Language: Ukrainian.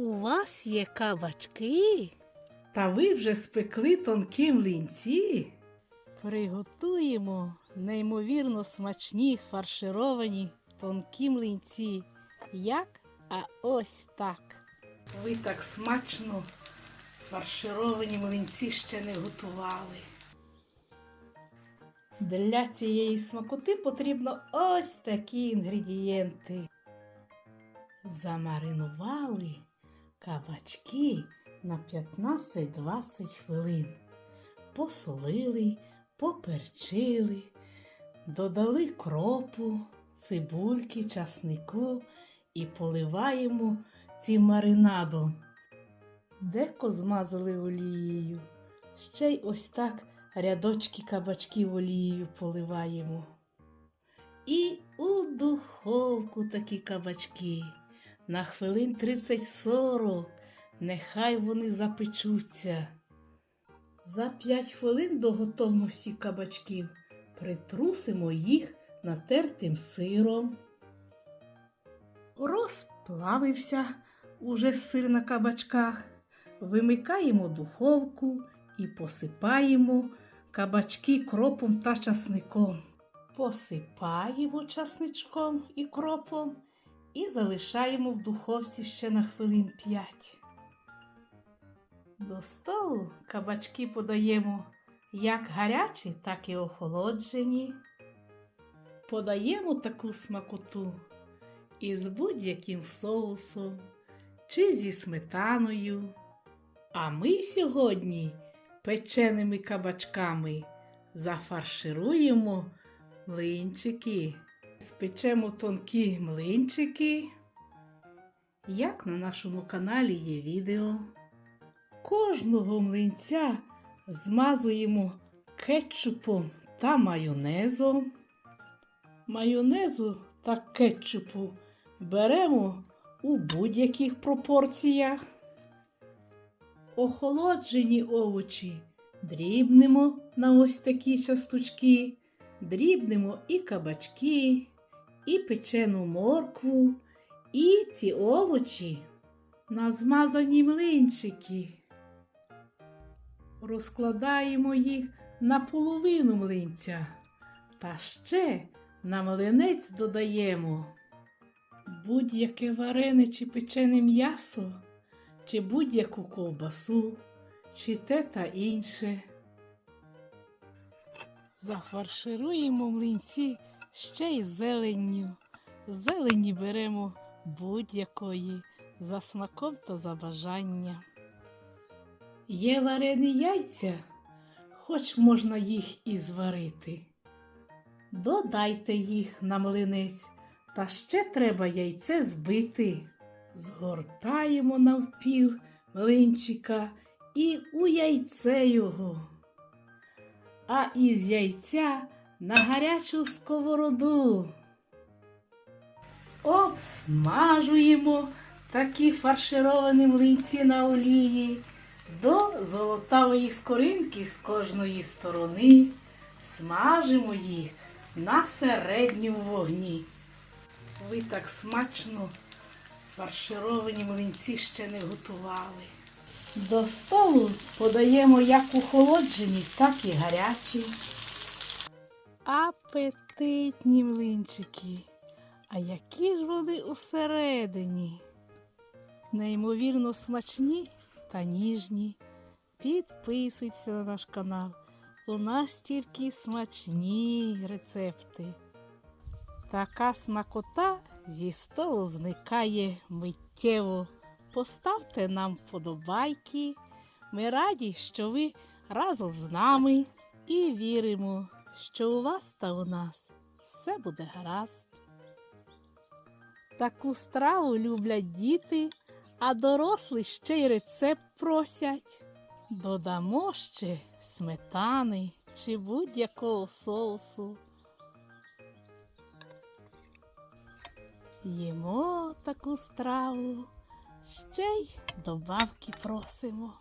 У вас є кабачки? Та ви вже спекли тонкі млинці? Приготуємо неймовірно смачні фаршировані тонкі млинці. Як? А ось так. Ви так смачно фаршировані млинці ще не готували. Для цієї смакоти потрібно ось такі інгредієнти. Замаринували кабачки на 15-20 хвилин. Посолили, поперчили, додали кропу, цибульки, часнику і поливаємо цим маринадом. Деко змазали олією. Ще й ось так рядочки кабачків олією поливаємо. І у духовку такі кабачки. На хвилин 30-40 нехай вони запечуться. За 5 хвилин до готовності кабачків притрусимо їх натертим сиром. Розплавився уже сир на кабачках. Вимикаємо духовку і посипаємо кабачки кропом та часником. Посипаємо часничком і кропом і залишаємо в духовці ще на хвилин 5. До столу кабачки подаємо як гарячі, так і охолоджені. Подаємо таку смакоту із будь-яким соусом чи зі сметаною. А ми сьогодні печеними кабачками зафаршируємо млинчики. Спечемо тонкі млинчики. Як на нашому каналі є відео. Кожного млинця змазуємо кетчупом та майонезом. Майонезу та кетчупу беремо у будь-яких пропорціях. Охолоджені овочі дрібнемо на ось такі часточки, дрібнемо і кабачки, і печену моркву, і ці овочі на змазані млинчики. Розкладаємо їх на половину млинця. Та ще на млинець додаємо будь-яке варене чи печене м'ясо, чи будь-яку ковбасу, чи те та інше. Зафаршируємо млинці ще й зеленню. Зелені беремо будь-якої за смаком та за бажанням. Є варені яйця, хоч можна їх і зварити. Додайте їх на млинець, та ще треба яйце збити. Згортаємо навпіл млинчика і у яйце його. А із яйця на гарячу сковороду. Обсмажуємо такі фаршировані млинці на олії до золотавої скоринки з кожної сторони. Смажимо їх на середньому вогні. Ви так смачно фаршировані млинці ще не готували. До столу подаємо як охолоджені, так і гарячі. Апетитні млинчики. А які ж вони усередині? Неймовірно смачні та ніжні. Підписуйтесь на наш канал. У нас тільки смачні рецепти. Така смакота зі столу зникає миттєво. Поставте нам вподобайки. Ми раді, що ви разом з нами і віримо, що у вас та у нас все буде гаразд. Таку страву люблять діти, а дорослі ще й рецепт просять. Додамо ще сметани чи будь-якого соусу. Їмо таку страву, ще й добавки просимо.